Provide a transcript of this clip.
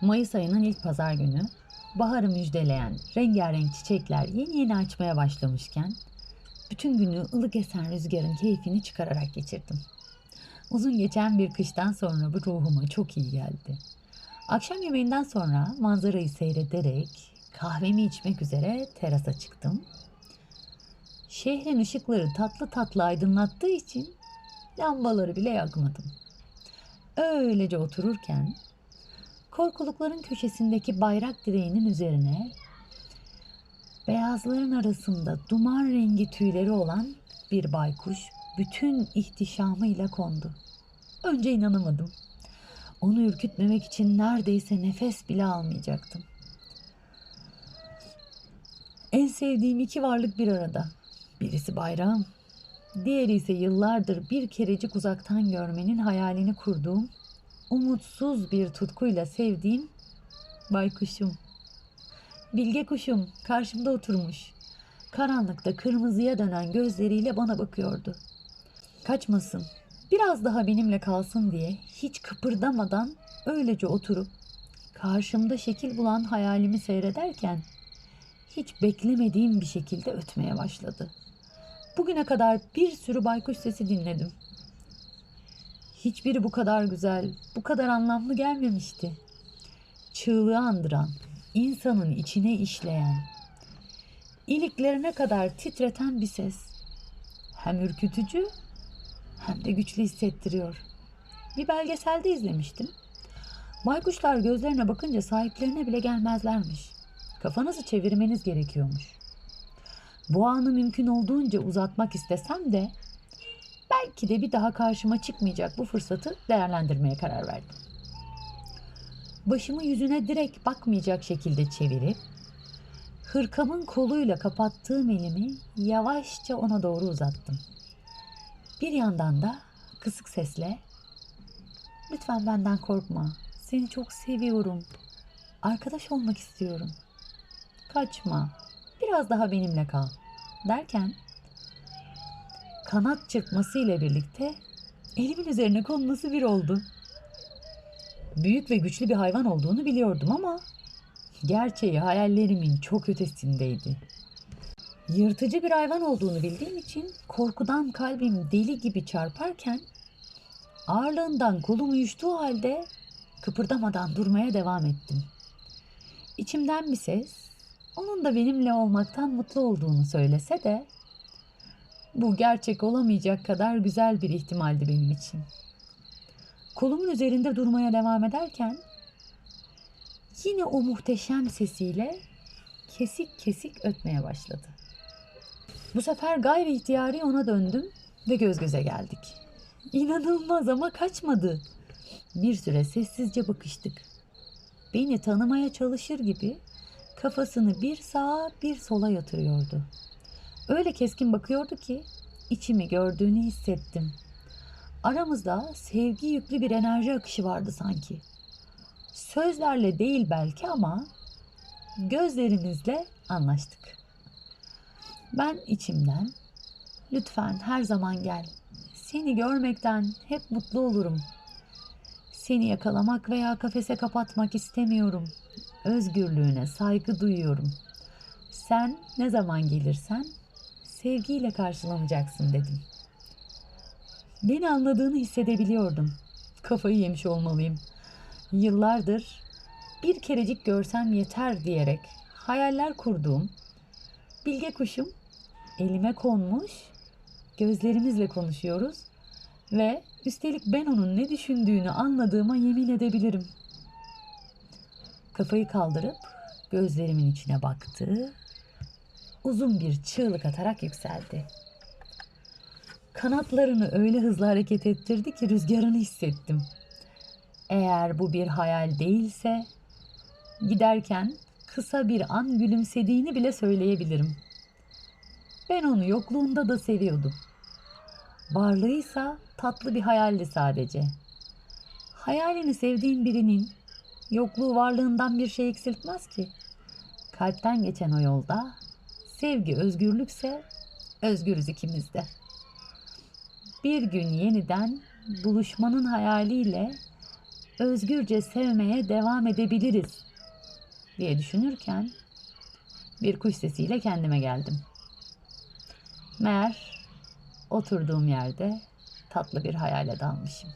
Mayıs ayının ilk pazar günü baharı müjdeleyen rengarenk çiçekler yeni yeni açmaya başlamışken bütün günü ılık esen rüzgarın keyfini çıkararak geçirdim. Uzun geçen bir kıştan sonra bu ruhuma çok iyi geldi. Akşam yemeğinden sonra manzarayı seyrederek kahvemi içmek üzere terasa çıktım. Şehrin ışıkları tatlı tatlı aydınlattığı için lambaları bile yakmadım. Öylece otururken korkulukların köşesindeki bayrak direğinin üzerine beyazların arasında duman rengi tüyleri olan bir baykuş bütün ihtişamıyla kondu. Önce inanamadım. Onu ürkütmemek için neredeyse nefes bile almayacaktım. En sevdiğim iki varlık bir arada. Birisi bayrağım, diğeri ise yıllardır bir kerecik uzaktan görmenin hayalini kurduğum, umutsuz bir tutkuyla sevdiğim baykuşum. Bilge kuşum karşımda oturmuş. Karanlıkta kırmızıya dönen gözleriyle bana bakıyordu. Kaçmasın, biraz daha benimle kalsın diye hiç kıpırdamadan öylece oturup karşımda şekil bulan hayalimi seyrederken hiç beklemediğim bir şekilde ötmeye başladı. Bugüne kadar bir sürü baykuş sesi dinledim. Hiçbiri bu kadar güzel, bu kadar anlamlı gelmemişti. Çığlığı andıran, insanın içine işleyen, iliklerine kadar titreten bir ses. Hem ürkütücü hem de güçlü hissettiriyor. Bir belgeselde izlemiştim. Baykuşlar gözlerine bakınca sahiplerine bile gelmezlermiş. Kafanızı çevirmeniz gerekiyormuş. Bu anı mümkün olduğunca uzatmak istesem de belki de bir daha karşıma çıkmayacak bu fırsatı değerlendirmeye karar verdim. Başımı yüzüne direkt bakmayacak şekilde çevirip hırkamın koluyla kapattığım elimi yavaşça ona doğru uzattım. Bir yandan da kısık sesle "Lütfen benden korkma. Seni çok seviyorum. Arkadaş olmak istiyorum. Kaçma. Biraz daha benimle kal." derken kanat çırpması ile birlikte elimin üzerine konması bir oldu. Büyük ve güçlü bir hayvan olduğunu biliyordum ama gerçeği hayallerimin çok ötesindeydi. Yırtıcı bir hayvan olduğunu bildiğim için korkudan kalbim deli gibi çarparken ağırlığından kolum uyuştuğu halde kıpırdamadan durmaya devam ettim. İçimden bir ses onun da benimle olmaktan mutlu olduğunu söylese de bu gerçek olamayacak kadar güzel bir ihtimaldi benim için. Kolumun üzerinde durmaya devam ederken yine o muhteşem sesiyle kesik kesik ötmeye başladı. Bu sefer gayri ihtiyari ona döndüm ve göz göze geldik. İnanılmaz ama kaçmadı. Bir süre sessizce bakıştık. Beni tanımaya çalışır gibi kafasını bir sağa bir sola yatırıyordu. Öyle keskin bakıyordu ki içimi gördüğünü hissettim. Aramızda sevgi yüklü bir enerji akışı vardı sanki. Sözlerle değil belki ama gözlerimizle anlaştık. Ben içimden lütfen her zaman gel. Seni görmekten hep mutlu olurum. Seni yakalamak veya kafese kapatmak istemiyorum. Özgürlüğüne saygı duyuyorum. Sen ne zaman gelirsen sevgiyle karşılanacaksın dedim. Beni anladığını hissedebiliyordum. Kafayı yemiş olmalıyım. Yıllardır bir kerecik görsem yeter diyerek hayaller kurduğum bilge kuşum elime konmuş, gözlerimizle konuşuyoruz ve üstelik ben onun ne düşündüğünü anladığıma yemin edebilirim. Kafayı kaldırıp gözlerimin içine baktı. Uzun bir çığlık atarak yükseldi. Kanatlarını öyle hızlı hareket ettirdi ki rüzgarını hissettim. Eğer bu bir hayal değilse giderken kısa bir an gülümsediğini bile söyleyebilirim. Ben onu yokluğunda da seviyordum. Varlığıysa tatlı bir hayaldi sadece. Hayalini sevdiğin birinin yokluğu varlığından bir şey eksiltmez ki. Kalpten geçen o yolda sevgi özgürlükse özgürüz ikimiz de. Bir gün yeniden buluşmanın hayaliyle özgürce sevmeye devam edebiliriz diye düşünürken bir kuş sesiyle kendime geldim. Meğer oturduğum yerde tatlı bir hayale dalmışım.